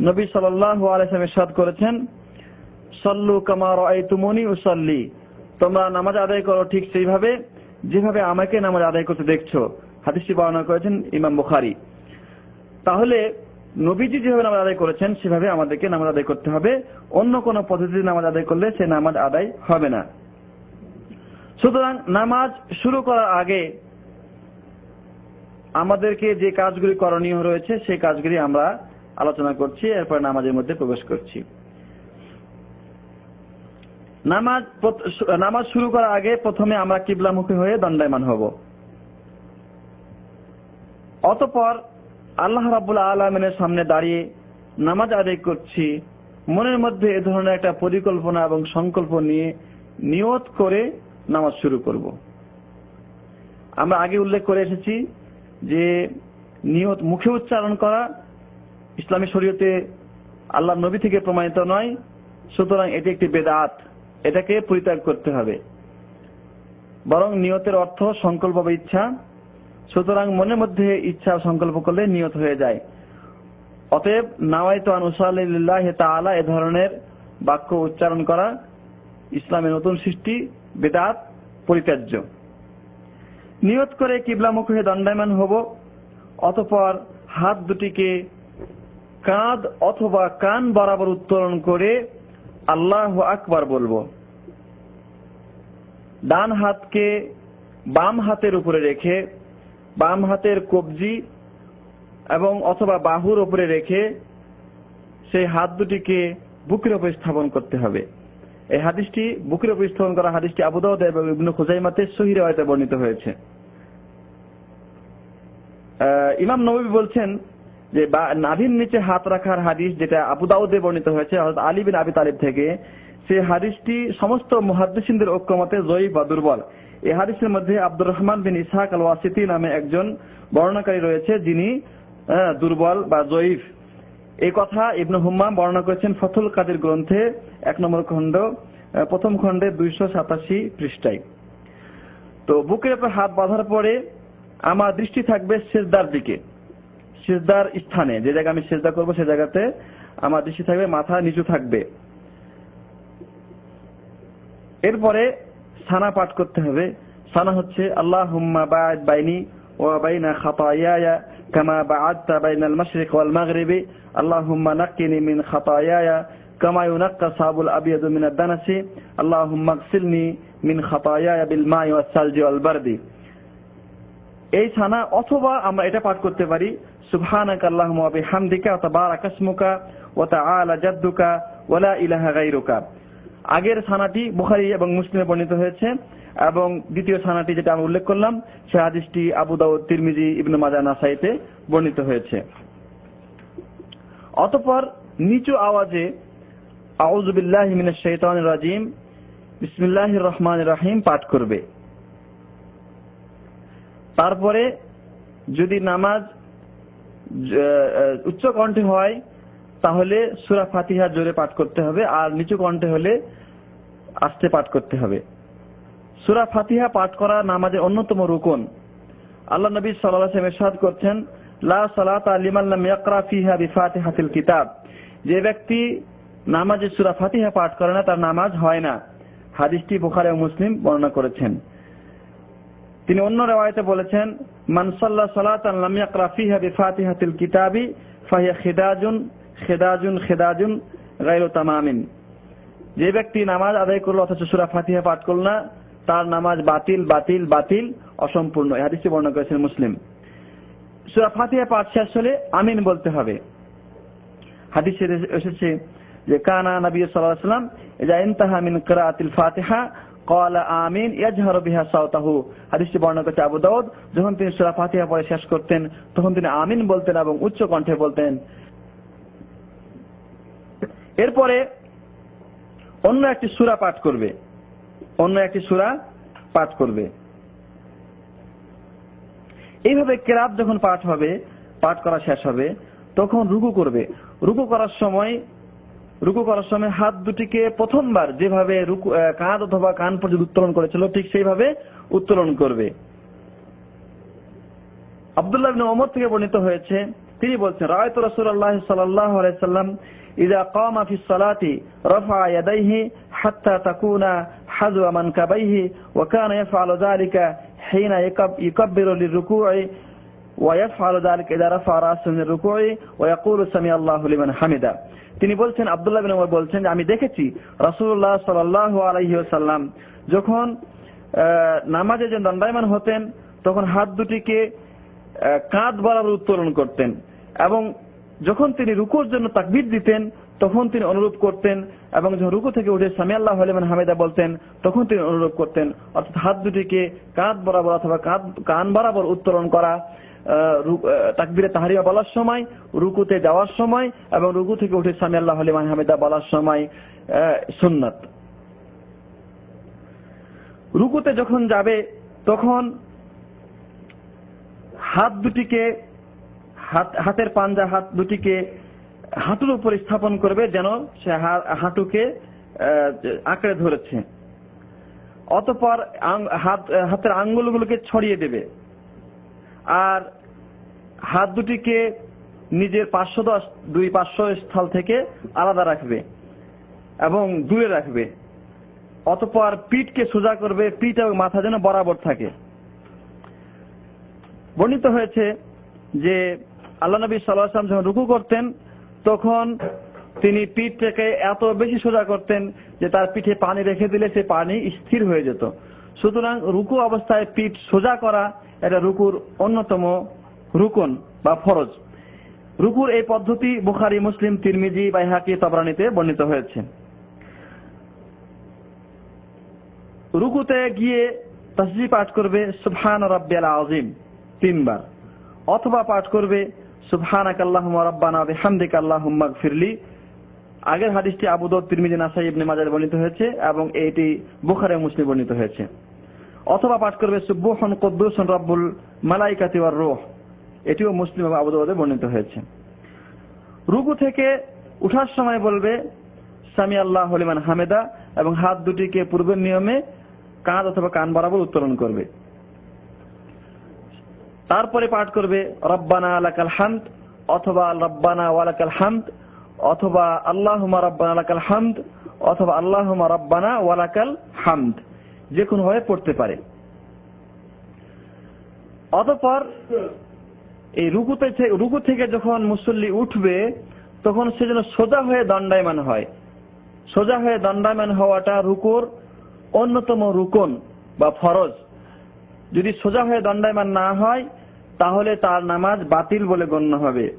নবী সাল্লাহ ইরশাদ করেছেন, সল্লু কামার তুমনি উসল্লি। তোমরা নামাজ আদায় করো ঠিক সেইভাবে, যেভাবে আমাকে নামাজ আদায় করতে দেখছ। হাদিসটি বর্ণনা করেছেন ইমাম বুখারি। তাহলে নবীজি যেভাবে নামাজ আদায় করেছেন, সেভাবে আমাদেরকে নামাজ আদায় করতে হবে। অন্য কোন পদ্ধতিতে নামাজ আদায় করলে সে নামাজ আদায় হবে না। সুতরাং নামাজ শুরু করার আগে আমাদেরকে যে কাজগুলি করণীয় রয়েছে, সেই কাজগুলি আমরা আলোচনা করছি, এরপর নামাজের মধ্যে প্রবেশ করছি। নামাজ নামাজ শুরু করার আগে প্রথমে আমরা কিবলামুখী হয়ে দণ্ডায়মান হব। অতপর আল্লাহ রাবুল আলমিনের সামনে দাঁড়িয়ে নামাজ আদায় করছি। মনের মধ্যে এ ধরনের একটা পরিকল্পনা এবং সংকল্প নিয়ে নিয়ত করে নামাজ শুরু করব। আমরা আগে উল্লেখ করে এসেছি যে নিয়ত মুখে উচ্চারণ করা ইসলামী শরীয়তে আল্লাহ নবী থেকে প্রমাণিত নয়, সুতরাং এটি একটি বেদাত। এটাকে পরিত্যাগ করতে হবে। বরং নিয়তের অর্থ সংকল্প বা ইচ্ছা। সুতরাং মনের মধ্যে ইচ্ছা সংকল্প করলে নিয়ত হয়ে যায়। অতএব নাওয়াইতো আনুসাল্লাহ তাআলা, এ ধরনের বাক্য উচ্চারণ করা ইসলামের নতুন সৃষ্টি, বেদাত, পরিত্যাজ্য। নিয়ত করে কিবলামুখ দণ্ডায়মান হব, অতপর হাত দুটিকে কাঁধ অথবা কান বরাবর উত্তোলন করে আল্লাহ আকবার বলব। ডান হাতকে বাম হাতের উপরে রেখে, বাম হাতের কবজি এবং অথবা বাহুর উপরে রেখে সেই হাত দুটিকে বুকের উপরে স্থাপন করতে হবে। এই হাদিসটি, বুকের উপর স্থাপন করা হাদিসটি আবুদাউদ এবং ইবনু খুজাইমাতে সহির বর্ণিত হয়েছে। ইমাম নবী বলছেন যে নাভির নিচে হাত রাখার হাদিস যেটা আবুদাউদে বর্ণিত হয়েছে আলী বিন আবি তালিব থেকে সেই হাদিসটি সমস্ত মুহাদ্দিসিনদের ঐক্যমতে জয়ী বা দুর্বল। এই হাদিসের মধ্যে আব্দুর রহমান বিন ইসাহাক আল ওয়াসিতি নামে একজন বর্ণনাকারী রয়েছে, যিনি দুর্বল বা জয়ীফ। এই কথা ইবনু হুম্মা বর্ণনা করেছেন ফথুল কাদের গ্রন্থে, এক নম্বর খণ্ড প্রথম খণ্ডে দুইশো সাতাশি পৃষ্ঠায়। তো বুকের উপর হাত বাঁধার পরে আমার দৃষ্টি থাকবে সেজদার দিকে। সেজদার স্থানে, যে জায়গায় আমি সেজদা করব, সে জায়গাতে আমার দৃষ্টি থাকবে, মাথা নিচু থাকবে। এরপরে সানা পাঠ করতে হবে। সানা হচ্ছে আল্লাহ হুম্মা বাইনি কামা বাইনাল মাশরিক ওয়াল মাগরিবি। নাক্কিনি মিন কামা ইউনাক্কা সাবুল মিন বিল মাই ওয়াল বারদি। এই ছানা অথবা আমরা এটা পাঠ করতে পারি ওয়া তাবারাকা ইসমুকা ওয়া তাআলা জাদ্দুকা ওয়া লা ইলাহা গায়রুকা। আগের ছানাটি বুখারী এবং মুসলিমে বর্ণিত হয়েছে এবং দ্বিতীয় ছানাটি যেটা আমি উল্লেখ করলাম সে হাদিসটি আবু দাউদ, তিরমিজি, ইবনু মাজাহ, নাসাইতে বর্ণিত হয়েছে। অতঃপর নিচু আওয়াজে, আউযু বিল্লাহি মিনাশ শাইতানির রাজিম, বিসমিল্লাহির রহমানির রহিম পাঠ করবে। তারপরে যদি নামাজ উচ্চ কণ্ঠে হয়, তাহলে সুরা ফাতিহা জোরে পাঠ করতে হবে, আর নিচু কণ্ঠে হলে আস্তে পাঠ করতে হবে। সুরা ফাতিহা পাঠ করা নামাজের অন্যতম রুকন। আল্লাহ নবী সাল্লাল্লাহু এরশাদ করছেন, লা সালাতা লিমান লাম ইয়াকরা ফিহা বিফাতিহাতিল কিতাব। যে ব্যক্তি নামাজে সুরা ফাতিহা পাঠ করে না, তার নামাজ হয় না। হাদিসটি বুখারী মুসলিম বর্ণনা করেছেন। তিনি অন্য রেওয়ায়তে বলেছেন, মান সাল্লা সালাতান লাম ইয়াকরা ফিহা বিফাতিহাতিল কিতাবি ফাহিয়া খিদাজুন, খেদাজুন খেদাজুন গাইরু তামামিন। যে ব্যক্তি নামাজ আদায় করল অথচ সুরা ফাতিহা পাঠ করল না, তার নামাজ বাতিল বাতিল বাতিল, অসম্পূর্ণ। এই বর্ণনা করেছেন মুসলিম। সুরা ফাতিহা পাঠ শেষ হলে আমিন বলতে হবে। হাদিসে এসেছে যে, কানা নবী সাল্লাল্লাহু আলাইহি ওয়াসাল্লাম ইজা ইনতাহা মিন কিরাআতিল ফাতিহা যখন তিনি ফাতিহা শেষ করতেন, তখন তিনি আমিন বলতেন এবং উচ্চ কণ্ঠে বলতেন। এরপরে অন্য একটি সূরা পাঠ করবে। অন্য একটি সূরা পাঠ করবে। এইভাবে কেরাত যখন পাঠ হবে, পাঠ করা শেষ হবে, তখন রুকু করবে। রুকু করার সময় রুকু করার সময় হাত দুটিকে প্রথমবার যেভাবে রুকু কাঁধ অথবা কান পর্যন্ত উত্তোলন করেছিল ঠিক সেইভাবে উত্তোলন করবে আবদুল্লাহ ইবনে ওমর থেকে বর্ণিত হয়েছে তিনি বলছেন রায়ত রসুল্লাহ সাল্লাহ আলাইসাল্লাম إذا قام في الصلاة رفع يديه حتى تكون حذو منكبيه وكان يفعل ذلك حين يكب- يكبر للركوع ويفعل ذلك إذا رفع رأسه من الركوع ويقول سمع الله لمن حمده তিনি বলছেন আব্দুল্লাহ বিন ওমর বলছেন যে আমি দেখেছি রাসূলুল্লাহ সাল্লাল্লাহু আলাইহি ওয়াসাল্লাম যখন আহ, নামাজে যে দণ্ডায়মান হতেন তখন হাত দুটিকে আহ, কাঁধ বরাবর উত্তোলন করতেন এবং যখন তিনি রুকুর জন্য তাকবীর দিতেন তখন তিনি অনুরোধ করতেন এবং যখন রুকু থেকে উঠে সামি আল্লাহ আলিমান হামেদা বলতেন তখন তিনি অনুরোধ করতেন অর্থাৎ হাত দুটিকে কাঁধ বরাবর অথবা কাঁধ কান বরাবর উত্তোলন করা আহ, রু- আহ, তাকবীরে তাহারিয়া বলার সময়, রুকুতে যাওয়ার সময় এবং রুকু থেকে উঠে সামি আল্লাহ আলিমান হামেদা বলার সময় সুন্নাত। রুকুতে যখন যাবে, তখন হাত দুটিকে হাতের পাঞ্জা হাত দুটিকে হাঁটুর উপর স্থাপন করবে যেন সে হাঁটুকে আঁকড়ে ধরেছে। অতপর হাত, হাতের আঙ্গুলগুলোকে ছড়িয়ে দেবে। আর হাত দুটিকে নিজের পার্শ্ব দশ- দুই পার্শ্ব স্থল থেকে আলাদা রাখবে এবং দূরে রাখবে। অতপর পিঠকে সোজা করবে, পিঠ এবং মাথা যেন বরাবর থাকে। বর্ণিত হয়েছে যে আল্লাহ নবী সাল্লাম যখন রুকু করতেন, তখন তিনি পিঠটাকে এত বেশি সোজা করতেন যে তার পিঠে পানি রেখে দিলে সে পানি স্থির হয়ে যেত। সুতরাং রুকু অবস্থায় পিঠ সোজা করা এটা রুকুর অন্যতম রুকন বা ফরজ। রুকুর এই পদ্ধতি বুখারি, মুসলিম, তিরমিজি বাইহাকি তবরানিতে বর্ণিত হয়েছে। রুকুতে গিয়ে তসজি পাঠ করবে সুবহান রাব্বিয়াল আযীম তিনবার, অথবা পাঠ করবে সুবহানাক আল্লাহুম্মা রাব্বানা বিহামদিকা আল্লাহুম্মা গফিরলি আগের হাদিসটি আবু দাউদ তিরমিজি নাসাই ইবনে মাজাহ বর্ণিত হয়েছে এবং এটি বুখারী মুসলিম বর্ণিত হয়েছে। অথবা পাঠ করবে, সুবহান কুদ্দুসুন রাব্বুল মালাইকাতি ওয়ার রূহ। এটিও মুসলিম এবং আবু দাউদে বর্ণিত হয়েছে। রুকু থেকে উঠার সময় বলবে সামি আল্লাহ লিমান হামেদা এবং হাত দুটিকে পূর্বের নিয়মে কাঁধ অথবা কান বরাবর উত্তোলন করবে। তারপরে পাঠ করবে, রব্বানা আলাকাল হামদ অথবা রব্বানা ওয়ালাকাল হামদ অথবা আল্লাহুমা রব্বানা হামদ, অথবা আল্লাহুমা রব্বানা ওয়ালাকাল হামদ, যে কোনো ভাবে পড়তে পারে। অতপর এই রুকুতে রুকু থেকে যখন মুসল্লি উঠবে, তখন সে যেন সোজা হয়ে দণ্ডায়মান হয়। সোজা হয়ে দণ্ডায়মান হওয়াটা রুকুর অন্যতম রুকন বা ফরজ। যদি সোজা হয়ে দণ্ডায়মান না হয়, তাহলে তার নামাজ বাতিল বলে গণ্য হবে।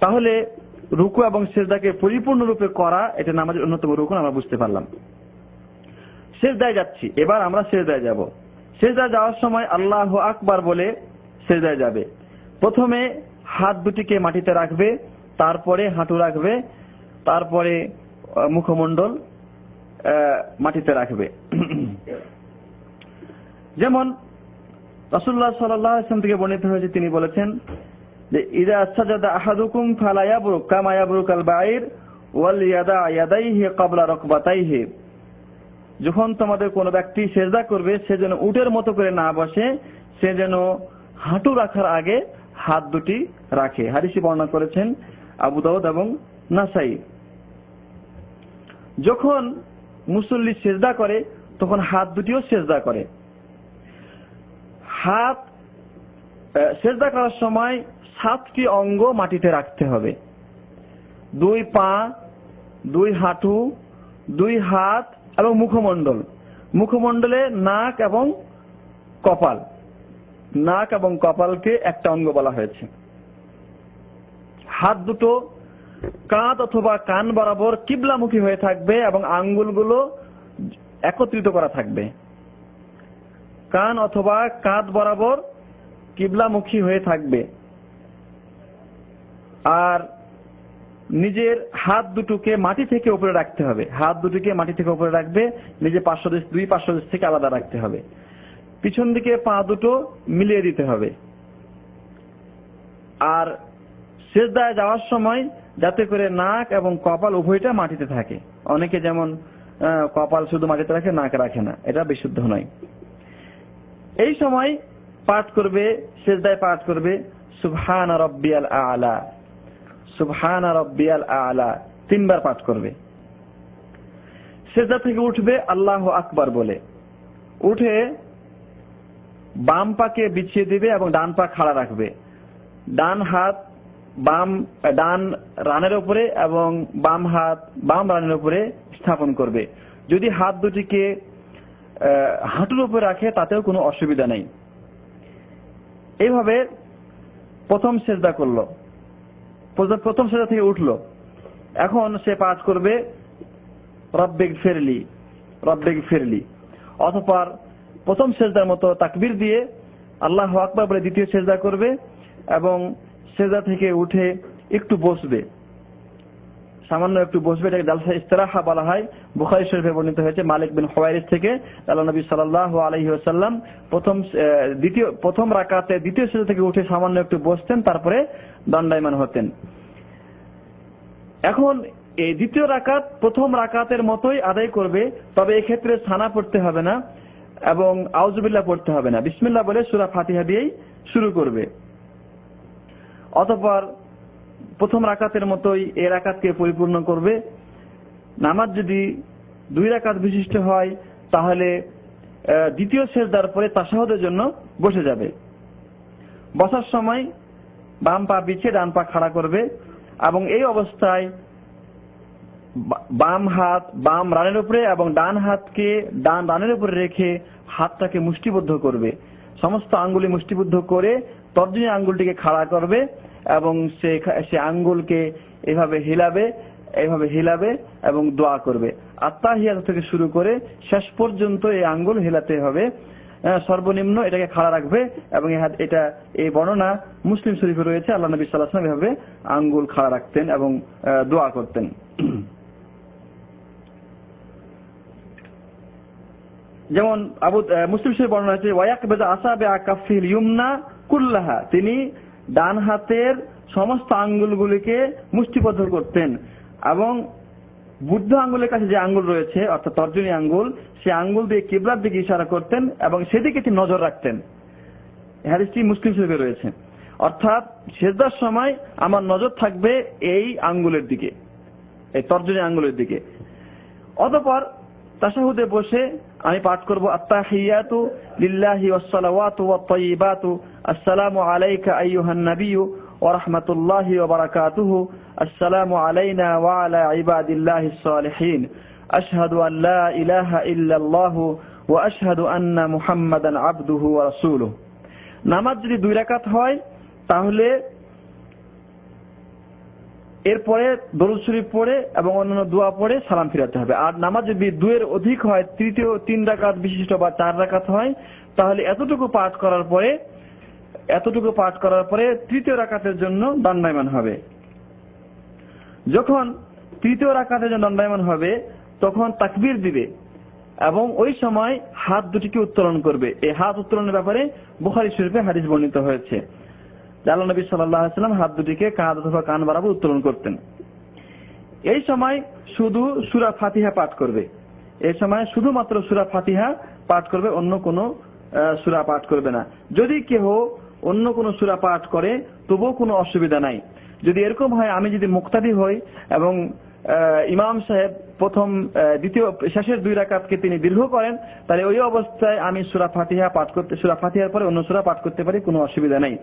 তাহলে রুকু এবং সেজদাকে পরিপূর্ণরূপে করা, এটা নামাজের অন্যতম রুকন আমরা বুঝতে পারলাম। সেজদায় যাচ্ছি, এবার আমরা সেজদায় যাব। সেজদায় যাওয়ার সময় আল্লাহ আকবার বলে সেজদায় যাবে। প্রথমে হাত দুটিকে মাটিতে রাখবে, তারপরে হাঁটু রাখবে, তারপরে মুখমণ্ডল মাটিতে রাখবে। যেমন আলাইহি ওয়াসাল্লাম থেকে বর্ণিত হয়েছে, তিনি বলেছেন যে বাঈর ওয়াল যখন তোমাদের কোনো ব্যক্তি সেজদা করবে, সে যেন উটের মতো করে না বসে, সে যেন হাঁটু রাখার আগে হাত দুটি রাখে। হারিসি বর্ণনা করেছেন আবু দাউদ এবং নাসাই। যখন মুসল্লি সেজদা করে, তখন হাত দুটিও সেজদা করে। হাত সেজদা করার সময় সাতটি অঙ্গ মাটিতে রাখতে হবে। দুই পা, দুই হাঁটু, দুই হাত এবং মুখমণ্ডল। মুখমণ্ডলে নাক এবং কপাল। নাক এবং কপালকে একটা অঙ্গ বলা হয়েছে। হাত দুটো কাঁধ অথবা কান বরাবর কিবলামুখী হয়ে থাকবে এবং আঙ্গুলগুলো একত্রিত করা থাকবে। কান অথবা কাঁধ বরাবর কিবলামুখী হয়ে থাকবে। আর নিজের হাত দুটোকে মাটি থেকে উপরে রাখতে হবে। হাত দুটোকে মাটি থেকে উপরে রাখবে, নিজের পার্শ্ব দেশ, দুই পার্শ্ব দেশ থেকে আলাদা রাখতে হবে। পিছন দিকে পা দুটো মিলিয়ে দিতে হবে। আর শেষদায় যাওয়ার সময় যাতে করে নাক এবং কপাল উভয়টা মাটিতে থাকে। অনেকে যেমন কপাল শুধু মাটিতে রাখে, নাক রাখে না। এটা বিশুদ্ধ নয়। এই সময় পাঠ করবে শেষদায় পাঠ করবে, সুবহান রব্বিয়াল আলা। সুবহান রব্বিয়াল আলা, তিনবার পাঠ করবে। সেজদা থেকে উঠবে, আল্লাহ আকবার বলে। উঠে বাম পাকে বিছিয়ে দিবে এবং ডান পা খাড়া রাখবে। ডান হাত বাম, ডান রানের উপরে এবং বাম হাত বাম রানের উপরে স্থাপন করবে। যদি হাত দুটিকে হাঁটুর উপরে রাখে, তাতেও কোনো অসুবিধা নেই। এইভাবে প্রথম সেজদা করল। প্রথম- সেজা থেকে উঠল। এখন সে পাঠ করবে রব্বেগ ফেরলি রব্বেগ ফেরলি। অথপর প্রথম সেজদার মতো তাকবির দিয়ে আল্লাহ আকবর বলে দ্বিতীয় সেজদা করবে এবং সেজদা থেকে উঠে একটু বসবে। সামান্য একটু বসবে, এটাকে জালসা ইস্তেরাহা বলা হয়। বুখারি শরীফে বর্ণিত হয়েছে, মালিক বিন হওয়াইরিস থেকে, আল্লাহ নবী সাল্লাহ আলহি আসাল্লাম প্রথম দ্বিতীয়, প্রথম রাকাতে দ্বিতীয় সেজদা থেকে উঠে সামান্য একটু বসতেন, তারপরে দণ্ডায়মান হতেন। এখন এই দ্বিতীয় রাকাত প্রথম রাকাতের মতোই আদায় করবে, তবে এক্ষেত্রে সানা পড়তে হবে না এবং আউজুবিল্লাহ পড়তে হবে না। বিসমিল্লাহ বলে সুরা ফাতিহা দিয়েই শুরু করবে। অতঃপর প্রথম রাকাতের মতোই এ রাকাতকে পরিপূর্ণ করবে। নামাজ যদি দুই রাকাত বিশিষ্ট হয়, তাহলে দ্বিতীয় শেষদার পরে তাসাহদের জন্য বসে যাবে। বসার সময় বাম পা বিছিয়ে ডান পা খাড়া করবে এবং এই অবস্থায় বাম হাত বাম রানের উপরে এবং ডান হাতকে ডান রানের উপরে রেখে হাতটাকে মুষ্টিবদ্ধ করবে। সমস্ত আঙ্গুলি মুষ্টিবদ্ধ করে তর্জনী আঙ্গুলটিকে খাড়া করবে এবং সে সে আঙ্গুলকে এভাবে হিলাবে এভাবে হিলাবে এবং দোয়া করবে। আত্মাহিয়াত থেকে শুরু করে শেষ পর্যন্ত এই আঙ্গুল হেলাতে হবে। সর্বনিম্ন এটাকে খাড়া রাখবে এবং এটা এই বর্ণনা মুসলিম শরীফে রয়েছে। আল্লাহ নবী সাল্লাহ এভাবে আঙ্গুল খাড়া রাখতেন এবং দোয়া করতেন। যেমন আবু মুসলিম শরীফ বর্ণনা হয়েছে ওয়াক বেজা আসাবে আকাফিল ইউমনা কুল্লাহা, তিনি ডান হাতের সমস্ত আঙ্গুলগুলিকে মুষ্টিবদ্ধ করতেন এবং বুদ্ধ আঙ্গুলের কাছে যে আঙ্গুল রয়েছে, অর্থাৎ তর্জনী আঙ্গুল, সে আঙ্গুল দিয়ে কিবলার দিকে ইশারা করতেন এবং সেদিকে তিনি নজর রাখতেন। হ্যারিসটি মুসলিম শরীফে রয়েছে। অর্থাৎ সেজদার সময় আমার নজর থাকবে এই আঙ্গুলের দিকে, এই তর্জনী আঙ্গুলের দিকে। অতঃপর তাশাহুদে বসে আমি পাঠ করব লিল্লাহি ওয়াসসালাওয়াতু আসসালামু আলাইকা আইয়ুহান নাবিয়্যু, ওয়া রাহমাতুল্লাহি ওয়া বারাকাতুহু, আসসালামু আলাইনা ওয়া আলা ইবাদিল্লাহিস সালিহিন আশহাদু আন লা ইলাহা ইল্লাল্লাহু ওয়া আশহাদু আন্না মুহাম্মাদান আবদুহু ওয়া রাসূলুহু। নামাজ যদি দুই রাকাত হয়, তাহলে এরপরে দরুদ শরীফ পড়ে এবং অন্যান্য দোয়া পড়ে সালাম ফিরাতে হবে। আর নামাজ যদি দুয়ের অধিক হয়, তৃতীয় তিন রাকাত বিশিষ্ট বা চার রাকাত হয়, তাহলে এতটুকু পাঠ করার পরে, এতটুকু পাঠ করার পরে তৃতীয় রাকাতের জন্য দণ্ডায়মান হবে। যখন তৃতীয় রাকাতের জন্য দণ্ডায়মান হবে, তখন তাকবির দিবে এবং ওই সময় হাত দুটিকে উত্তোলন করবে। এই হাত উত্তোলনের ব্যাপারে বুখারী শরীফে হাদিস বর্ণিত হয়েছে। আল্লাহ নবী সাল্লাম হাত দুটিকে কাঁধ অথবা কান বরাবর উত্তোলন করতেন। এই সময় শুধু সুরা ফাতিহা পাঠ করবে। এই সময় শুধুমাত্র সুরা ফাতিহা পাঠ করবে, অন্য কোনো সুরা পাঠ করবে না। যদি কেহ অন্য কোনো সুরা পাঠ করে, তবুও কোনো অসুবিধা নাই। যদি এরকম হয়, আমি যদি মুক্তাদি হই এবং ইমাম সাহেব প্রথম দ্বিতীয়, শেষের দুই রাকাতকে তিনি দীর্ঘ করেন। তাহলে ওই অবস্থায় আমি সুরা ফাতিহা পাঠ করতে, সুরা ফাতিহার পরে অন্য সুরা পাঠ করতে পারি, কোনো অসুবিধা নেই।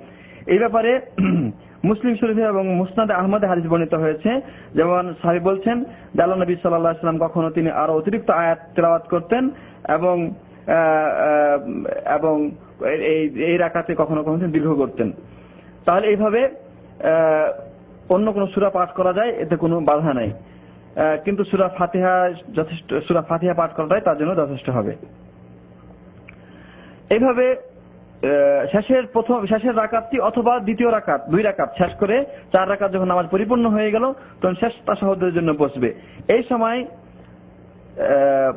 এই ব্যাপারে মুসলিম শরীফে এবং মুসনাদ আহমদে হাদিস বর্ণিত হয়েছে। যেমন সাহেব বলছেন আল্লাহ নবী সাল্লাহ সাল্লাম কখনো তিনি আরও অতিরিক্ত আয়াত তেলাওয়াত করতেন এবং এবং এই রাকাতে কখনো কখনো তিনি দীর্ঘ করতেন। তাহলে এইভাবে অন্য কোন সুরা পাঠ করা যায়, এতে কোনো বাধা নাই। কিন্তু সুরা ফাতিহা যথেষ্ট, সুরা ফাতিহা পাঠ করাটাই তার জন্য যথেষ্ট হবে। এইভাবে শেষের প্রথম, শেষের রাকাতটি অথবা দ্বিতীয় রাকাত, দুই রাকাত শেষ করে চার রাকাত যখন নামাজ পরিপূর্ণ হয়ে গেল, তখন শেষ তাসাহদের জন্য বসবে। এই সময়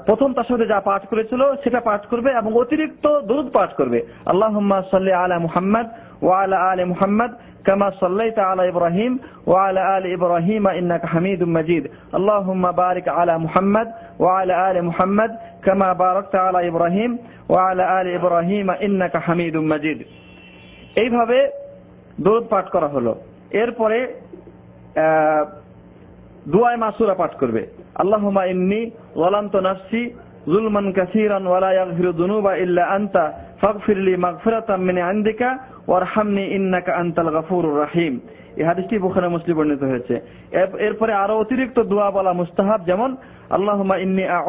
প্রথম তাসাহদে যা পাঠ করেছিল, সেটা পাঠ করবে এবং অতিরিক্ত দরুদ পাঠ করবে। আল্লাহ সাল্লি আলা মুহাম্মদ وعلى آل محمد كما صليت على إبراهيم وعلى آل إبراهيم إنك حميد مجيد اللهم بارك على محمد وعلى آل محمد كما باركت على إبراهيم وعلى آل إبراهيم إنك حميد مجيد এইভাবে দরুদ পাঠ করা হলো এরপরে আহ, দুয়ায় মাসুরা পাঠ করবে আল্লাহুমা ইন্নি ওয়ালামতু নাফসি জুলমান কাসীরান ওয়ালা ইয়াগফিরু যুনুবা ইল্লা আনতা ফাগফিরলি মাগফিরাতাম মিন ইনদিকা ওয়ারহামনি ইন্নাকা গফুরুর রহিম। এই হাদিসটি মুসলিম বর্ণিত হয়েছে। এরপরে আরও অতিরিক্ত দোয়া বলা মুস্তাহাব, যেমন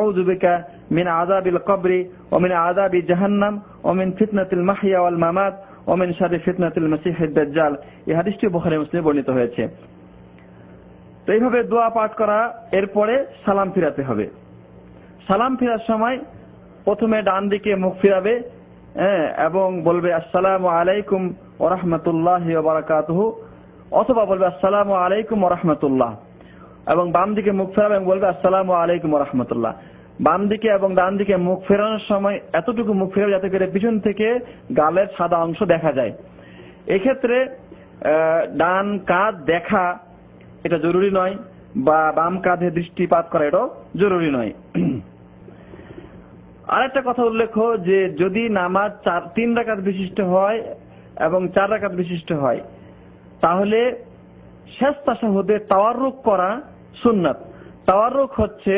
আউযু বিকা মিন আযাবিল কবরি ওয়া মিন আযাবি জাহান্নাম ওয়া মিন ফিতনাতিল মাহইয়া ওয়াল মামাত ওয়া মিন শাররি ফিতনাতিল মাসিহিদ দাজ্জাল। এই হাদিসটি মুসলিম বর্ণিত হয়েছে। তো এইভাবে দোয়া পাঠ করা, এরপরে সালাম ফিরাতে হবে। সালাম ফেরার সময় প্রথমে ডান দিকে মুখ ফিরাবে এবং বলবে, আসসালামু আলাইকুম ওরহমতুল্লাহ বারাকাতুহু। অথবা বলবে, আসসালামু আলাইকুম ওরহমতুল্লাহ। এবং বাম দিকে মুখ ফেরাবে এবং বলবে, আসসালাম আলাইকুম ওরহমতুল্লাহ। বাম দিকে এবং ডান দিকে মুখ ফেরানোর সময় এতটুকু মুখ ফেরাবে যাতে করে পিছন থেকে গালের সাদা অংশ দেখা যায়। এক্ষেত্রে ডান কাঁধ দেখা, এটা জরুরি নয়, বা বাম কাঁধে দৃষ্টিপাত করা এটাও জরুরি নয়। আরেকটা কথা উল্লেখ্য যে যদি নামাজ চার, তিন রাকাত বিশিষ্ট হয় এবং চার রাকাত বিশিষ্ট হয়, তাহলে শেষ তাসাহুদে তাওয়ারুক করা সুন্নাত। তাওয়ারুক হচ্ছে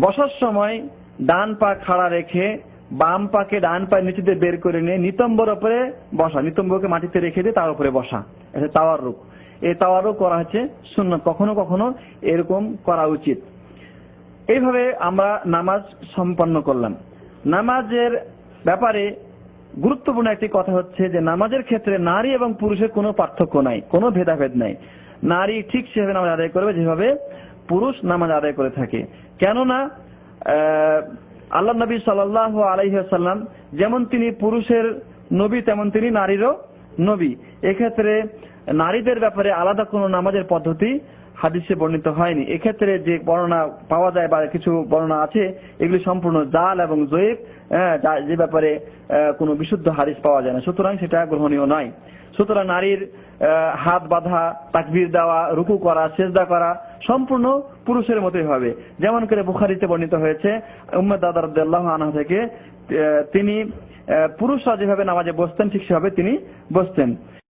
বসার সময় ডান পা খাড়া রেখে বাম পাকে ডান পায়ের নিচে দিয়ে বের করে নিয়ে নিতম্বর উপরে বসা, নিতম্বরকে মাটিতে রেখে দিয়ে তার উপরে বসা। এটা তাওয়ারুক এই তাওয়ারুক করা হচ্ছে সুন্নত। কখনো কখনো এরকম করা উচিত। এইভাবে আমরা নামাজ সম্পন্ন করলাম। নামাজের ব্যাপারে গুরুত্বপূর্ণ একটি কথা হচ্ছে যে, নামাজের ক্ষেত্রে নারী এবং পুরুষের কোনো পার্থক্য নাই, কোনো ভেদাভেদ নাই। নারী ঠিক সেভাবে নামাজ আদায় করবে যেভাবে পুরুষ নামাজ আদায় করে থাকে। কেননা আল্লাহ নবী সাল্লাহ আলাইসাল্লাম যেমন তিনি পুরুষের নবী, তেমন তিনি নারীরও নবী। এক্ষেত্রে নারীদের ব্যাপারে আলাদা কোনো নামাজের পদ্ধতি হাদিসে বর্ণিত হয়নি। এক্ষেত্রে যে বর্ণনা পাওয়া যায় বা কিছু বর্ণনা আছে, এগুলি সম্পূর্ণ জাল এবং জয়েব যে ব্যাপারে কোনো বিশুদ্ধ হাদিস পাওয়া যায় না। সুতরাং সেটা গ্রহণীয় নয়। সুতরাং নারীর হাত বাঁধা, তাকবির দেওয়া, রুকু করা, সেজদা করা সম্পূর্ণ পুরুষের মতোই হবে। যেমন করে বুখারিতে বর্ণিত হয়েছে উম্মদ দাদা রদ্দাল্লাহ আনহা থেকে তিনি পুরুষরা যেভাবে নামাজে বসতেন, ঠিক সেভাবে তিনি বসতেন।